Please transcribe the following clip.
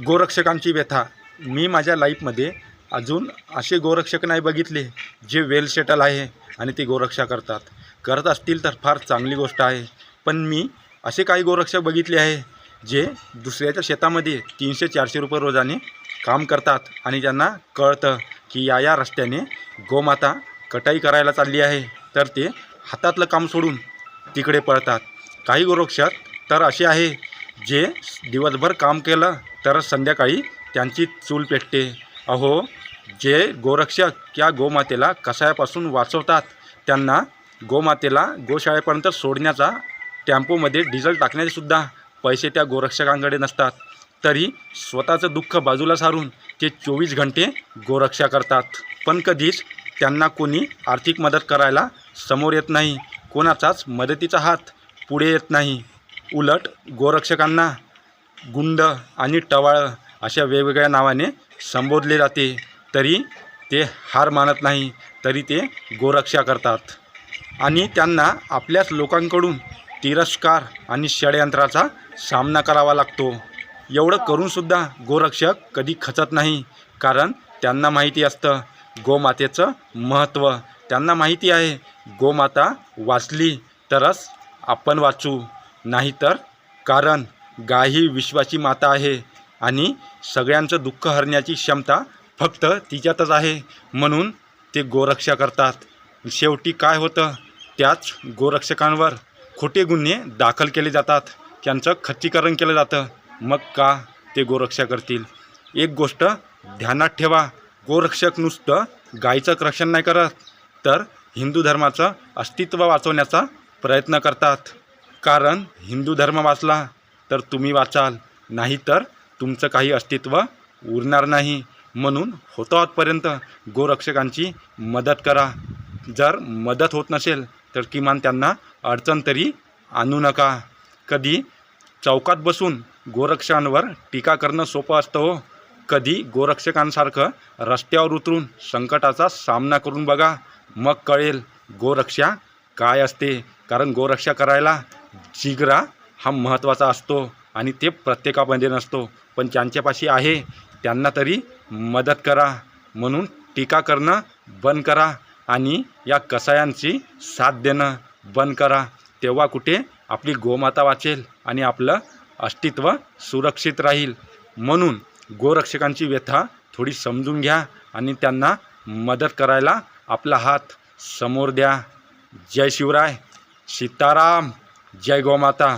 गोरक्षकांची व्यथा. मी माझ्या लाईफमध्ये अजून असे गोरक्षक नाही बघितले जे वेल सेटल आहे आणि ते गोरक्षा करतात. करत असतील तर फार चांगली गोष्ट आहे. पण मी असे काही गोरक्षक बघितले आहे जे दुसऱ्याच्या शेतामध्ये तीनशे चारशे रुपये रोजाने काम करतात आणि त्यांना कळतं की या या रस्त्याने गोमाता कटाई करायला चालली आहे तर ते हातातलं काम सोडून तिकडे पळतात. काही गोरक्षक तर असे आहे जे दिवसभर काम केलं तर संध्याकाळी त्यांची चूल पेटते. अहो जे गोरक्षक या गोमातेला कसायापासून वाचवतात त्यांना गोमातेला गोशाळेपर्यंत सोडण्याचा टेम्पोमध्ये डिझेल टाकण्याचे सुद्धा पैसे त्या गोरक्षकांकडे नसतात. तरी स्वतःचं दुःख बाजूला सारून ते चोवीस घंटे गोरक्षा करतात. पण कधीच त्यांना कोणी आर्थिक मदत करायला समोर येत नाही. कोणाचाच मदतीचा हात पुढे येत नाही. उलट गोरक्षकांना गुंड आणि टवाळं अशा वेगवेगळ्या नावाने संबोधले जाते. तरी ते हार मानत नाही तरी ते गोरक्षा करतात. आणि त्यांना आपल्याच लोकांकडून तिरस्कार आणि षडयंत्राचा सामना करावा लागतो. एवढं करूनसुद्धा गोरक्षक कधी खचत नाही कारण त्यांना माहिती असतं. गोमातेचं महत्त्व त्यांना माहिती आहे. गोमाता वाचली तरच आपण वाचू नाहीतर कारण गाय ही विश्वाची माता आहे आणि सगळ्यांचं दुःख हरण्याची क्षमता फक्त तिच्यातच आहे. म्हणून ते गोरक्षा करतात. शेवटी काय होतं? त्याच गोरक्षकांवर खोटे गुन्हे दाखल केले जातात. त्यांचं खच्चीकरण केलं जातं. मग का ते गोरक्षा करतील? एक गोष्ट ध्यानात ठेवा. गोरक्षक नुसतं गायीचं रक्षण नाही करत तर हिंदू धर्माचं अस्तित्व वाचवण्याचा प्रयत्न करतात. कारण हिंदू धर्म वाचला तर तुम्ही वाचाल. नाही तर तुमचं काही अस्तित्व उरणार नाही. म्हणून होतापर्यंत गोरक्षकांची मदत करा. जर मदत होत नसेल तर किमान त्यांना अडचण तरी आणू नका. कधी चौकात बसून गोरक्षकांवर टीका करणं सोपं असतं हो. कधी गोरक्षकांसारखं रस्त्यावर उतरून संकटाचा सामना करून बघा. मग कळेल गोरक्षा काय असते. कारण गोरक्षा करायला जिगरा हा महत्त्वाचा असतो आणि ते प्रत्येकामध्ये नसतो. पण ज्यांच्यापाशी आहे त्यांना तरी मदत करा. म्हणून टीका करणं बंद करा आणि या कसायांची साथ देणं बंद करा. तेव्हा कुठे आपली गोमाता वाचेल आणि आपलं अस्तित्व सुरक्षित राहील. म्हणून गोरक्षकांची व्यथा थोडी समजून घ्या आणि त्यांना मदत करायला आपला हात समोर द्या. जय शिवराय. सीताराम. जय गोमाता.